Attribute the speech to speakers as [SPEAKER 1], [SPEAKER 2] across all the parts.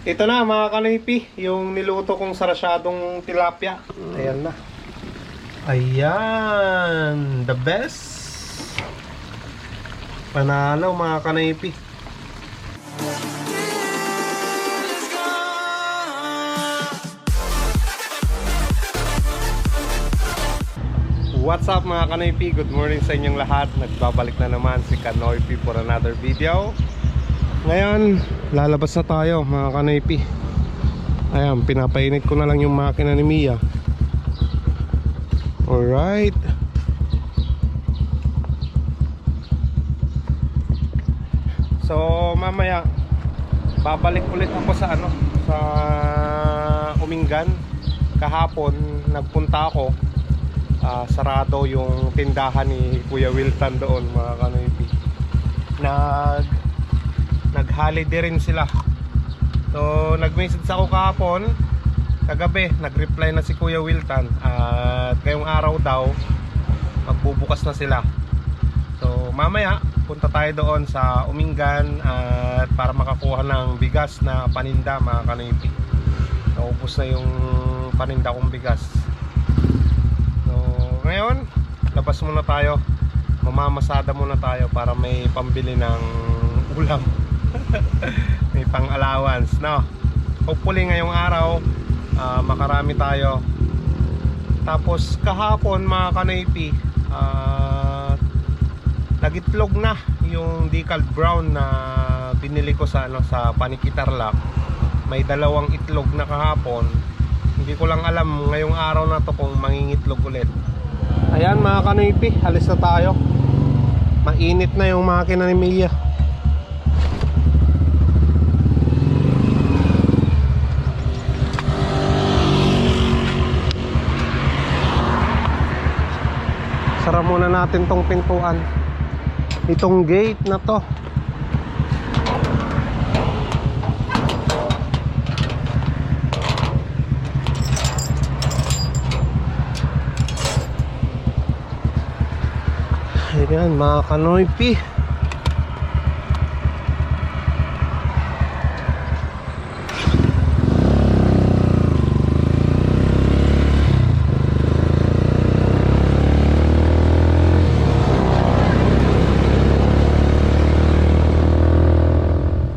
[SPEAKER 1] Ito na mga kanipi, yung niluto kong sarasyadong tilapia. Ayan na. Ayan, the best. Panalo mga kanipi. What's up mga kanipi? Good morning sa inyong lahat. Nagbabalik na naman si Kanoypi for another video. Ngayon, lalabas na tayo mga kanipi. Ayan, pinapainit ko na lang yung makina ni Mia. Alright. So, mamaya babalik ulit ako sa ano, sa Umingan. Kahapon nagpunta ako. Ah, sarado yung tindahan ni Kuya Wilton doon, mga kanipi. Nag nag-holiday rin sila. So, nag-message ako kahapon, kagabi, nag-reply na si Kuya Wilton at ngayong araw daw magbubukas na sila. So, mamaya punta tayo doon sa Umingan at para makakuha ng bigas na paninda mga kanipi. Naubos na yung paninda kong bigas. So, ngayon, labas muna tayo. Mamamasada muna tayo para may pambili ng ulam. may pang allowance, no? Hopefully ngayong araw, ah, makarami tayo. Tapos kahapon mga kanaypi, ah, nagitlog na yung decaled brown na binili ko sa ano sa Panikitarlac. May dalawang itlog na kahapon. Hindi ko lang alam ngayong araw na to kung mangingitlog ulit. Ayan mga kanaypi, alis na tayo. Mainit na yung makina ni Mia. Muna natin tong pintuan. Itong gate na to. Ayan mga kanoypi.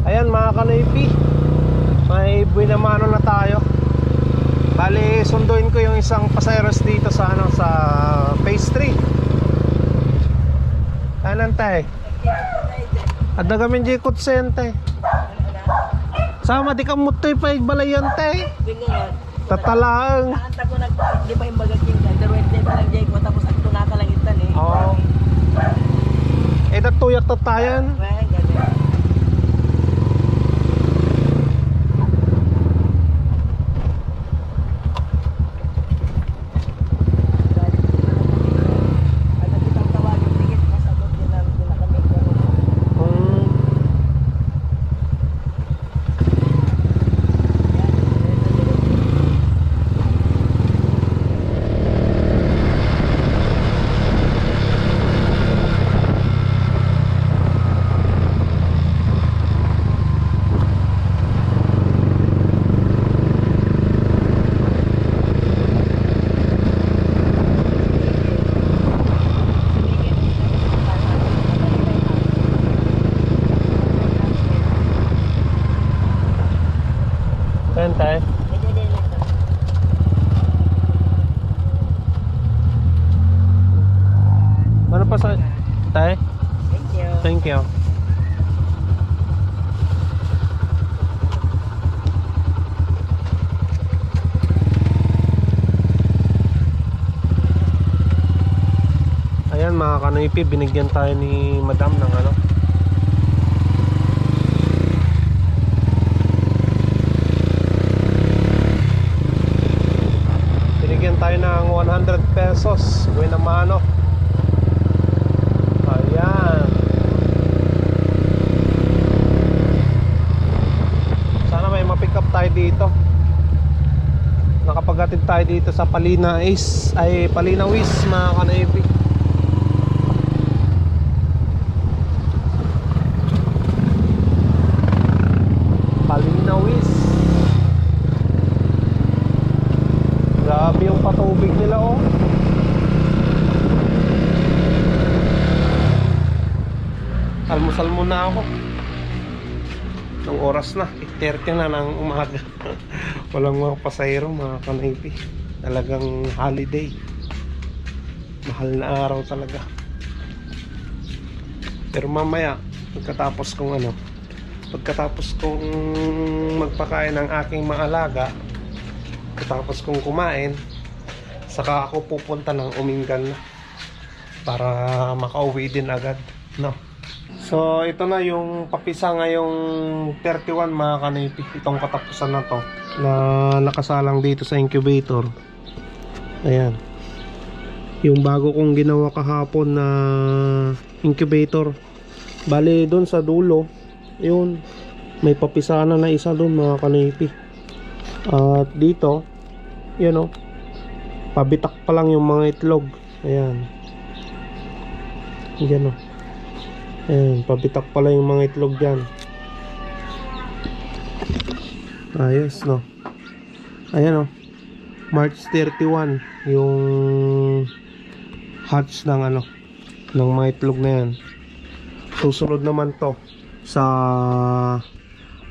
[SPEAKER 1] Ayan mga kanoypi. May buinamano na tayo. Bali, sunduin ko yung isang pasayeros dito sa ano sa phase 3. Anan tay? At nagamin di kutsente. Sama di ka mutoy pa balayan tay.
[SPEAKER 2] Bingon.
[SPEAKER 1] Tatalaang.
[SPEAKER 2] Nakanta ko nag di pa yung bagaging ka. Pero hindi pa lang jay ko tapos ako nakalangitan eh.
[SPEAKER 1] Oo. Eh natuyak tatayan.
[SPEAKER 2] Well, ganun. Ano kitang tawagin, tigit, pasabot din lang din na kami.
[SPEAKER 1] Hmm. Ayan tay. Ano pa sa... Tay?
[SPEAKER 2] Thank you.
[SPEAKER 1] Thank you. Ayan mga kanoypi, binigyan tayo ni madam ng ano. Binigyan tayo ng 100 pesos. Ng mano. Ayan. Sana may ma-pick up tayo dito. Nakapagatid tayo dito sa Palina Is Ay Palina Wis mga kanaipi Palina Wis patubig nila oh. Almusal muna ako. Ng oras na, 8.30 na ng umaga. Walang mga pasahero, mga kanaypi. Talagang holiday. Mahal na araw talaga. Pero mamaya, pagkatapos kong ano, pagkatapos kong magpakain ng aking mga alaga, pagkatapos kong kumain, saka ako pupunta ng Umingan para makauwi din agad, no? So, ito na yung papisa ngayong 31 mga kanipi. Itong katapusan na to na nakasalang dito sa incubator. Ayan. Yung bago kong ginawa kahapon na incubator. Bale, doon sa dulo, yun, may papisana na isa doon mga kanipi. At dito, yun o, pabitak pa lang yung mga itlog. Ayan. Yan o. Ayan, pabitak pala yung mga itlog dyan. Ayos, no? Ayan, oh. March 31, yung hatch ng ano, ng mga itlog na yan. Susunod naman to sa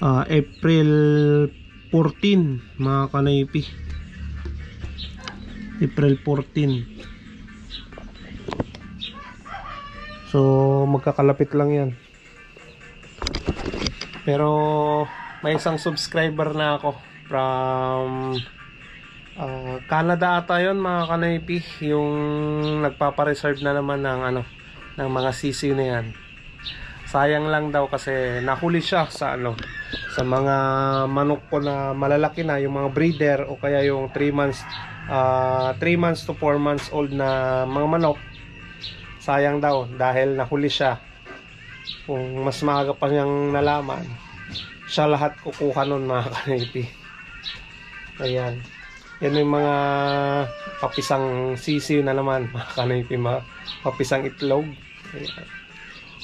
[SPEAKER 1] ah, April 14, mga kanaypi. April 14. So, magkakalapit lang yan. Pero, may isang subscriber na ako from ah, Canada ata yon mga kanaypi. Yung nagpapareserve na naman ng ano, ng mga sisiw na yan. Sayang lang daw kasi nahuli siya sa ano, sa mga manok ko na malalaki na, yung mga breeder o kaya yung 3 months, 3 months to 4 months old na mga manok sayang daw dahil nahuli siya. Kung mas maaga pa niyang nalaman siya lahat kukuha nun mga kanipi ayan. Yan yung mga papisang sisiw na naman mga kanipi mga papisang itlog. Ayan.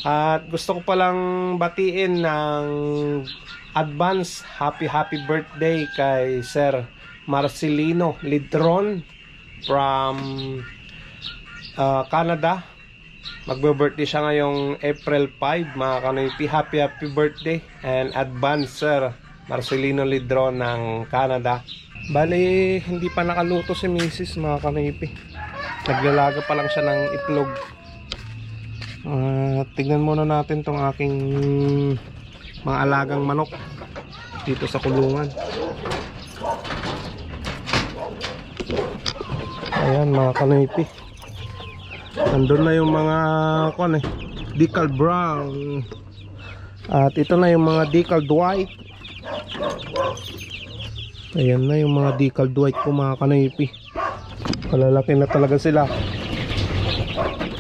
[SPEAKER 1] at gusto ko palang batiin ng advance happy happy birthday kay Sir Marcelino Lidron from uh, Canada Magbe-birthday siya ngayong April 5, mga kanoypi. Happy happy birthday and advance sir Marcelino Lidron ng Canada. Bali, hindi pa nakaluto si Mrs. mga kanoypi. Naglalaga pa lang siya ng itlog. Uh, tignan muna natin tong aking mga alagang manok dito sa kulungan. Ayan mga kanoypi. Nandun na yung mga kwan eh, decal brown. At ito na yung mga decal white. Ayan na yung mga decal white ko mga kanipi. Malalaki na talaga sila.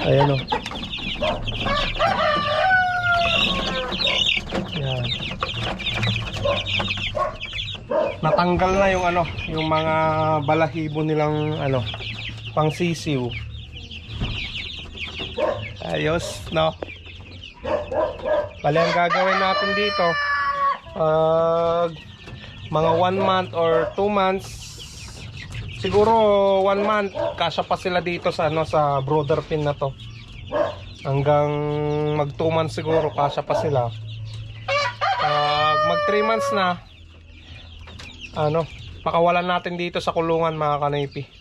[SPEAKER 1] Ayan o. Ayan. Natanggal na yung ano, yung mga balahibo nilang ano, pangsisiw. Ayos, no? Bali, ang gagawin natin dito, pag mga 1 month or 2 months, siguro 1 month, kasya pa sila dito sa, ano, sa brother pin na to. Hanggang mag 2 months siguro, kasya pa sila. Pag mag 3 months na, ano, pakawalan natin dito sa kulungan mga kanipi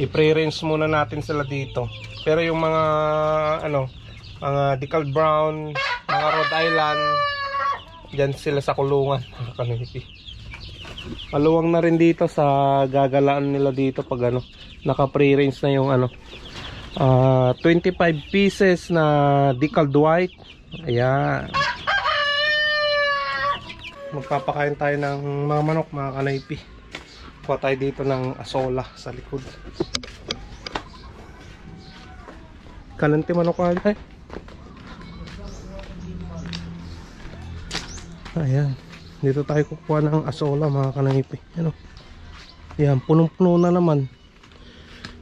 [SPEAKER 1] i-pre-rinse muna natin sila dito. Pero yung mga ano mga decal brown mga Rhode Island dyan sila sa kulungan. Kanipi maluwang na rin dito sa gagalaan nila dito pag ano naka pre-rinse na yung ano ah, 25 pieces na decal white ayan. Magpapakain tayo ng mga manok mga kanaypi kuha tayo dito ng asola sa likod. Kananti manok ka ay ayan. Dito tayo kukuha ng asola mga kanaypi ano yan punong puno na naman.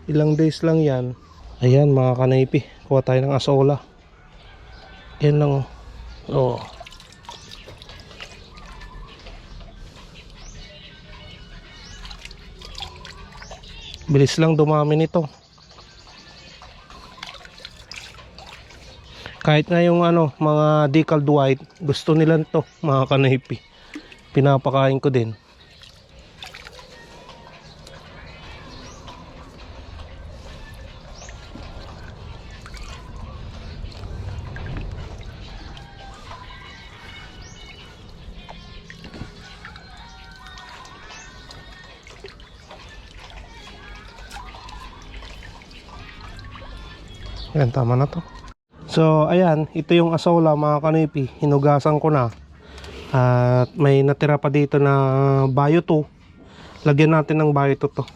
[SPEAKER 1] Ilang days lang yan. Ayan mga kanaypi kuha tayo ng asola. Yan lang oh. Oh Bilis lang dumami nito. Kahit nga yung ano, mga decaled white, gusto nila to, mga kanipi. Pinapakain ko din. Ayan, tama na to. So, ayan, ito yung asola mga kanipi. Hinugasan ko na. At may natira pa dito na bayo to. Lagyan natin ng bayo to to.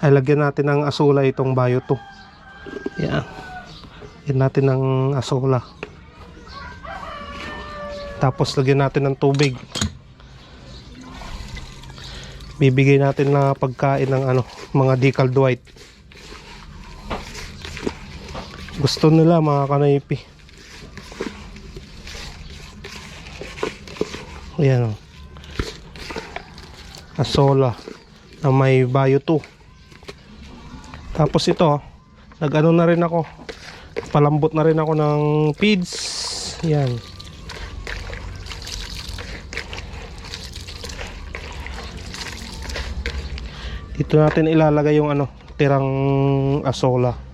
[SPEAKER 1] Ay, lagyan natin ng asola itong bayo to. Ayan. Lagyan natin ng asola. Tapos lagyan natin ng tubig. Bibigay natin na pagkain ng ano, mga decaled white. Gusto nila mga kanaypi. Ayan o. Asola na may bayo to. Tapos ito, nag-ano na rin ako. Palambot na rin ako ng feeds. Yan. Dito natin ilalagay yung ano, tirang asola.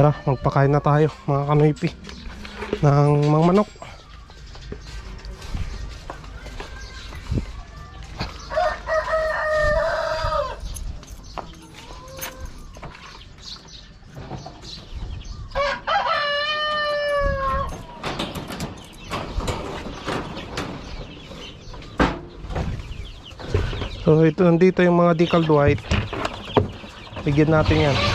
[SPEAKER 1] Tara, magpakain na tayo mga kanoypi ng mga manok. So ito nandito yung mga decaled white. Bigyan natin yan.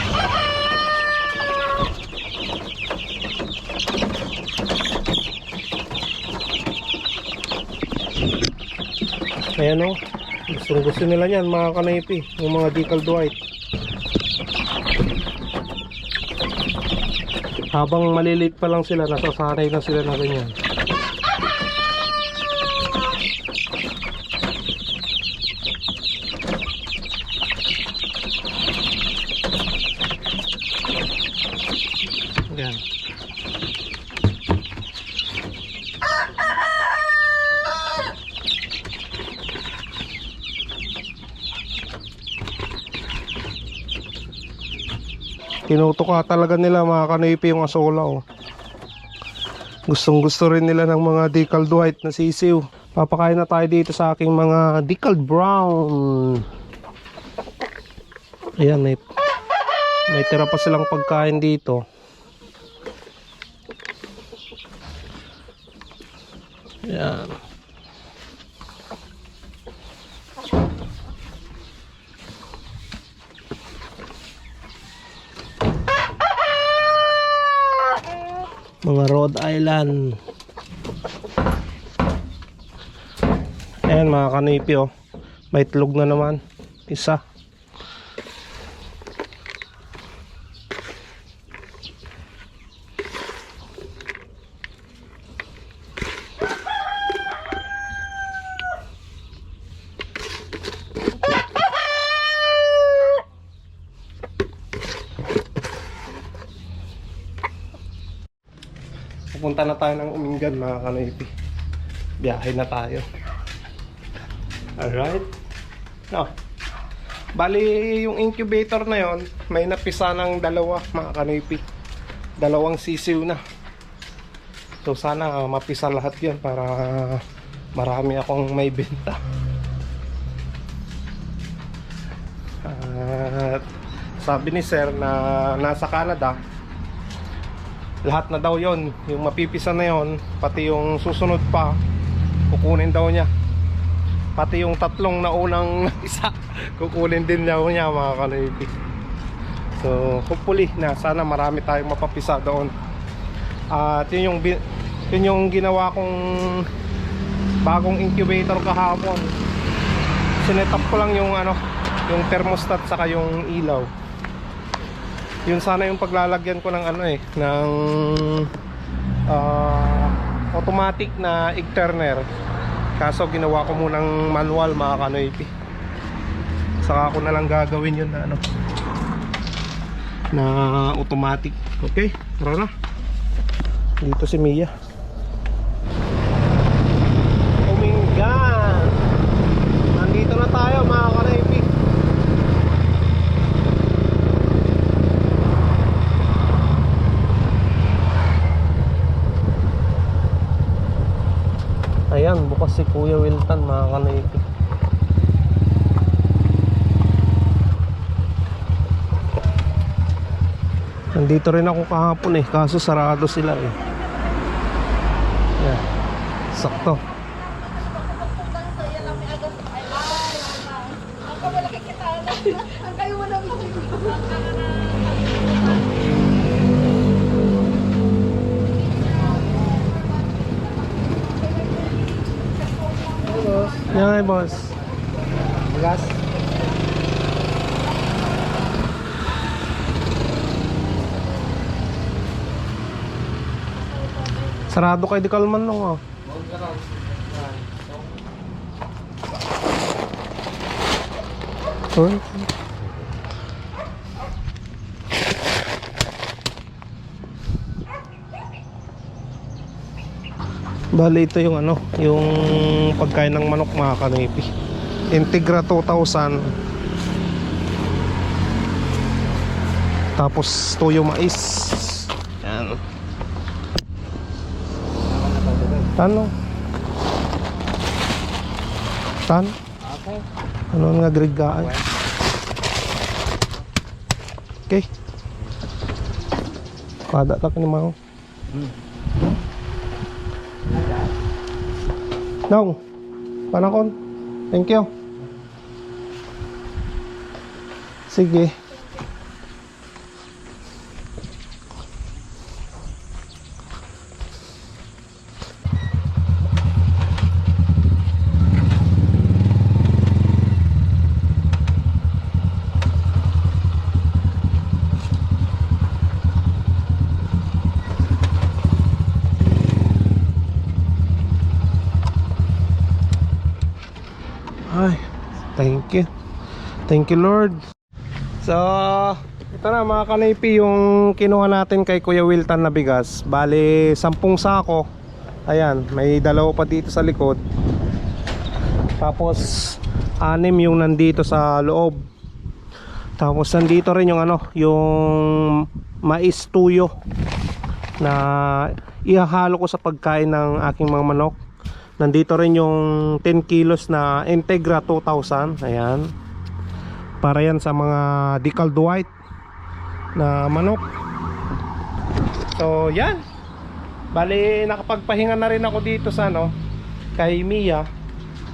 [SPEAKER 1] Ayan o. Gusto, gusto nila yan mga kanaypi. Yung mga decaled white. Habang maliliit pa lang sila, nasasanay na sila na ganyan. Yan. Tinutuka talaga nila mga kanipi yung asola oh. Gustong gusto rin nila ng mga decaled white na sisiw. Papakain na tayo dito sa aking mga decaled brown. Ayan, may, may tira pa silang pagkain dito. Ayan. Mga Rhode Island. Ayan mga kanipi oh may itlog na naman. Isa Pupunta na tayo ng Umingan mga kanipi. Biyahe na tayo. Alright. No. Bali, yung incubator na yon may napisa ng dalawa mga kanipi. Dalawang sisiw na. So sana uh, mapisa lahat yan para marami akong may benta. At sabi ni sir na nasa Canada, lahat na daw yon yung mapipisa na yon pati yung susunod pa kukunin daw niya. Pati yung tatlong naunang isa kukunin din niya niya mga kanoypi so hopefully na sana marami tayong mapapisa doon. At yun yung yun yung ginawa kong bagong incubator kahapon. Sinet up ko lang yung ano yung thermostat saka yung ilaw. Yun sana yung paglalagyan ko ng ano eh ng ah, automatic na egg turner kaso ginawa ko munang manual mga kanoypi. Saka ako na lang gagawin yun na ano na automatic. Okay tara na. Dito si Mia Umingan nandito na tayo mga kanoypi Ayan, bukas si Kuya Wilton mga kanoypi Nandito rin ako kahapon eh, kaso sarado sila eh. Yan. Sakto. Yan ay boss. Gas. Sarado kay di kalman lang oh. Sorry. Bali ito yung ano, yung pagkain ng manok mga kanipi. Integra 2000. Tapos toyo mais. Yan. Tano? Tan?
[SPEAKER 2] Okay.
[SPEAKER 1] Ano nga grigaan? Okay. Kada tak ni mau. Dong. Panakon. Thank you. Sige. Ay, thank you. Thank you, Lord. So, ito na mga kanipi yung kinuha natin kay Kuya Wilton na bigas. Bali, 10 sako. Ayan, may dalawa pa dito sa likod. Tapos, anim yung nandito sa loob. Tapos, nandito rin yung ano, yung mais tuyo na ihahalo ko sa pagkain ng aking mga manok. Nandito rin yung 10 kilos na Integra 2000. Ayan. Para yan sa mga decaled white na manok. So, yan. Bali, nakapagpahinga na rin ako dito sa ano, kay Mia.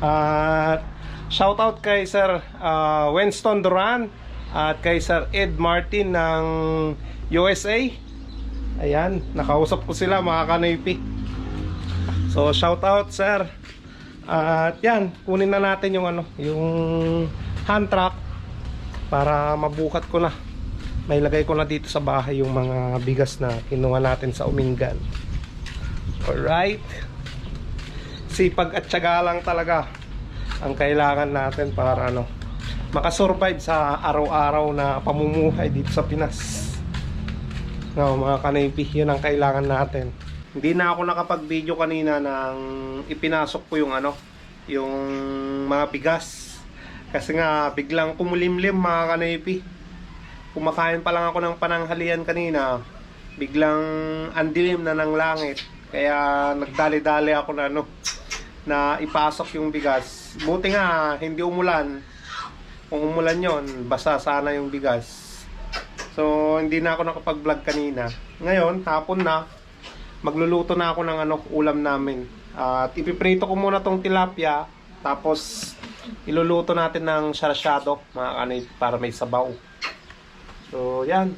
[SPEAKER 1] At shout out kay Sir ah, Winston Duran at kay Sir Ed Martin ng USA. Ayan, nakausap ko sila mga kanoypi. So shout out sir. At yan, kunin na natin yung ano, yung hand truck para mabukat ko na. May lagay ko na dito sa bahay yung mga bigas na kinuha natin sa Umingan. Alright. Sipag at tiyaga lang talaga ang kailangan natin para ano, makasurvive sa araw-araw na pamumuhay dito sa Pinas. No, mga kanipi, yun ang kailangan natin. Hindi na ako nakapag-video kanina nang ipinasok ko yung ano, yung mga bigas. Kasi nga biglang kumulimlim mga kanipi. Kumakain pa lang ako ng pananghalian kanina. Biglang andilim na ng langit. Kaya nagdali-dali ako na ano, na ipasok yung bigas. Buti nga hindi umulan. Kung umulan yon, basa sana yung bigas. So hindi na ako nakapag-vlog kanina. Ngayon, hapon na, magluluto na ako ng ano, ulam namin. At ipiprito ko muna tong tilapia Tapos, iluluto natin ng sarsyado, mga kanay, para may sabaw. So, yan.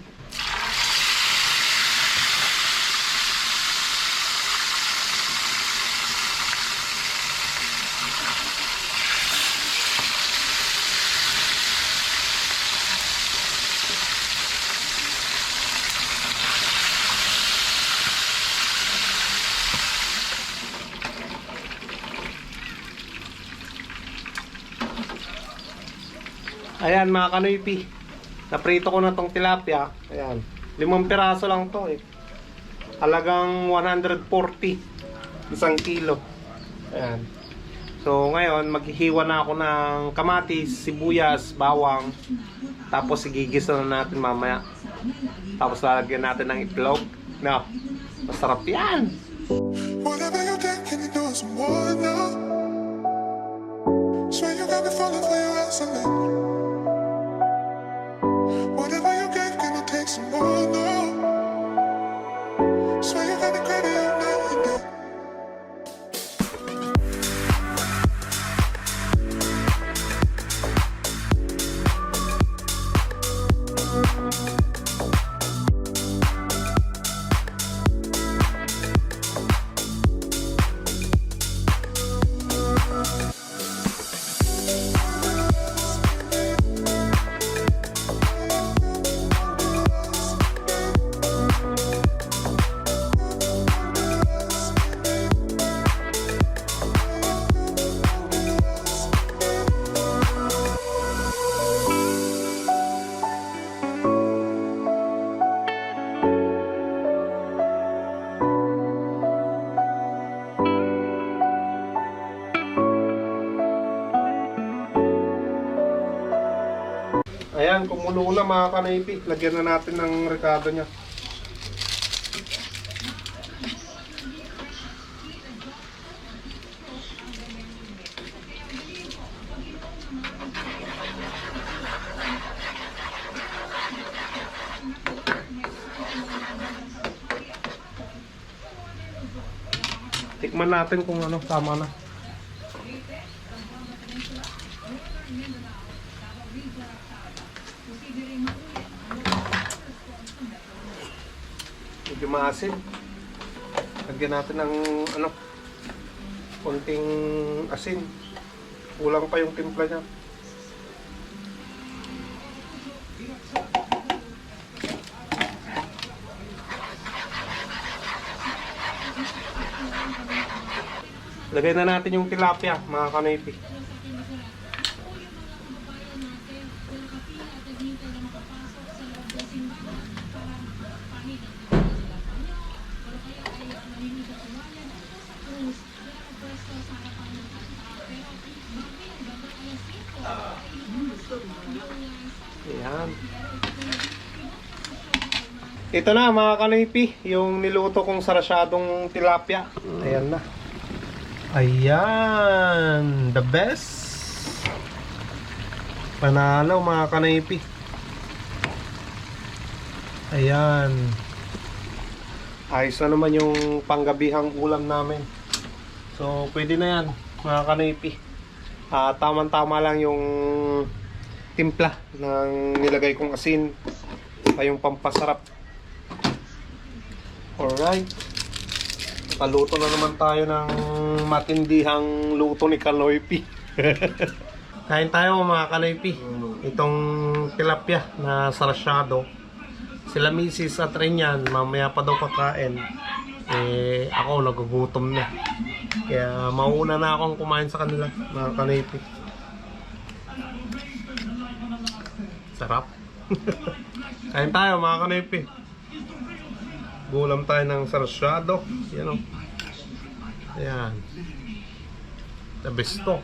[SPEAKER 1] Ayan mga kanoypi. Naprito ko na tong tilapia. Ayan. Limang piraso lang to eh. Halagang 140. Isang kilo. Ayan. So ngayon, maghihiwa na ako ng kamatis, sibuyas, bawang. Tapos igigisa na natin mamaya. Tapos lalagyan natin ng itlog. No. Masarap yan.
[SPEAKER 3] Whatever you take, can you do some more now? Swear you got me falling for your excellence. Whatever
[SPEAKER 1] Ayan, kumulo na mga kanaypi. Lagyan na natin ng rekado niya. Tikman natin kung ano, tama na. Medyo maasin. Lagyan natin ng ano, konting asin. Kulang pa yung timpla niya. Lagay na natin yung tilapia, mga kanipi. Ayan. Ito na mga kanipi, yung niluto kong sarasyadong tilapia. Ayan na. Ayan, the best. Panalo mga kanipi. Ayan. Ayos na naman yung panggabihang ulam namin. So, pwede na yan mga kanipi. Ah, tamang-tama lang yung timpla ng nilagay kong asin ay yung pampasarap. Alright. Nakaluto na naman tayo ng matindihang luto ni Kaloypi. Kain tayo mga Kaloypi. Itong tilapia na sarasyado. Sila misis at Renyan, mamaya pa daw kakain. Eh, ako nagugutom na. Kaya mauna na akong kumain sa kanila, mga Kaloypi. Sarap. Kain tayo mga Kaloypi. Gulam tayo ng sarasyado. Yan o. Ayan. The best to.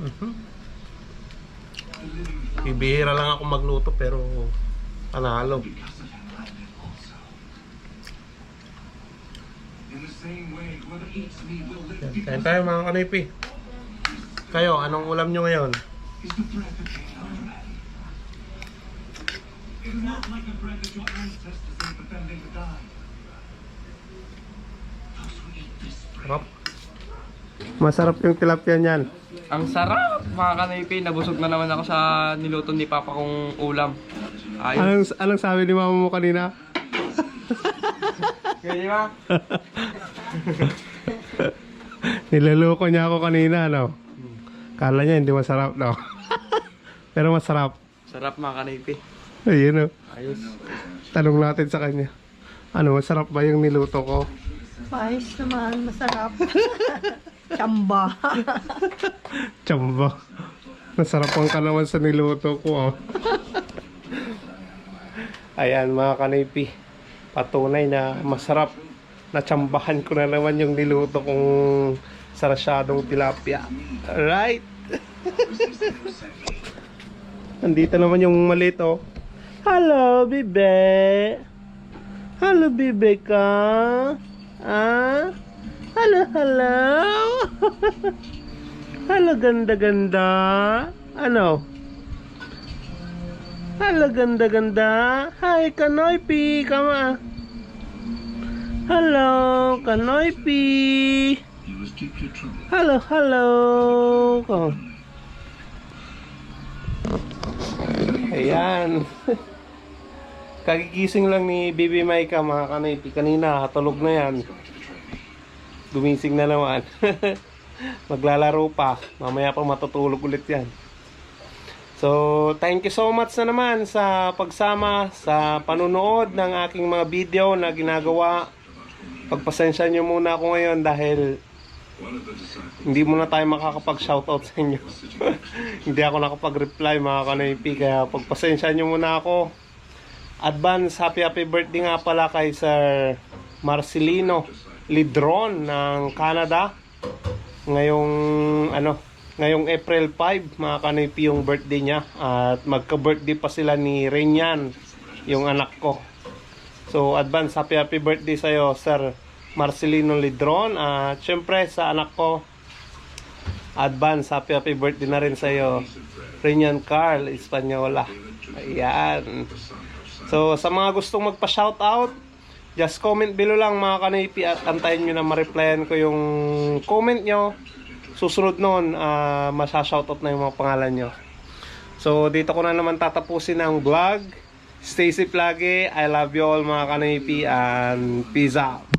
[SPEAKER 1] Mhm. Bibihira lang ako magluto pero panalo. Kain tayo mga kanipi. Kayo, anong ulam nyo ngayon? Sarap. Masarap yung tilapia niyan.
[SPEAKER 4] Ang sarap, mga kanaypi. Nabusog na naman ako sa niluto ni Papa kong ulam. Ayos.
[SPEAKER 1] Anong, anong sabi ni mama mo kanina?
[SPEAKER 4] Ganyan ba?
[SPEAKER 1] Niloloko niya ako kanina, no? Kala niya hindi masarap, no? Pero masarap.
[SPEAKER 4] Sarap mga kanaypi.
[SPEAKER 1] Ayun, no?
[SPEAKER 4] Ayos.
[SPEAKER 1] Tanong natin sa kanya. Ano, masarap ba yung niluto ko?
[SPEAKER 5] Ayos naman, masarap. Chamba.
[SPEAKER 1] Tsamba. Nasarapan ka naman sa niluto ko, oh. Ayan, mga kanipi. Patunay na masarap. Natsambahan ko na naman yung niluto kong sarasyadong tilapia. Alright. Andito naman yung maliit, oh. Hello, bibe. Hello, bibe ka. Ah? Hello, hello. hello, ganda-ganda. Ano? Hello, ganda-ganda. Hi, Kanoypi. Kama. Hello, Kanoypi. Hello, hello. Come on. Ayan. Kagigising lang ni Baby Maika mga kanipi. Kanina, tulog na yan. Gumising na naman. Maglalaro pa. Mamaya pa matutulog ulit yan. So, thank you so much na naman sa pagsama sa panunood ng aking mga video na ginagawa. Pagpasensya nyo muna ako ngayon dahil hindi muna tayo makakapag-shoutout sa inyo. hindi ako nakapag-reply mga kanaypi kaya pagpasensya nyo muna ako. Advance happy happy birthday nga pala kay Sir Marcelino Lidron ng Canada. Ngayong ano, ngayong April 5, mga kanipi yung birthday niya at magka-birthday pa sila ni Renyan, yung anak ko. So advance happy happy birthday sa iyo Sir Marcelino Lidron at syempre sa anak ko advance happy happy birthday na rin sa iyo Renyan Carl Espanyola. Ayan. So, sa mga gustong magpa-shoutout, just comment below lang mga kanipi at antayin nyo na ma-replyan ko yung comment nyo. Susunod nun, uh, masya-shoutout na yung mga pangalan nyo. So, dito ko na naman tatapusin ang vlog. Stay safe lagi. I love you all mga kanipi and peace out.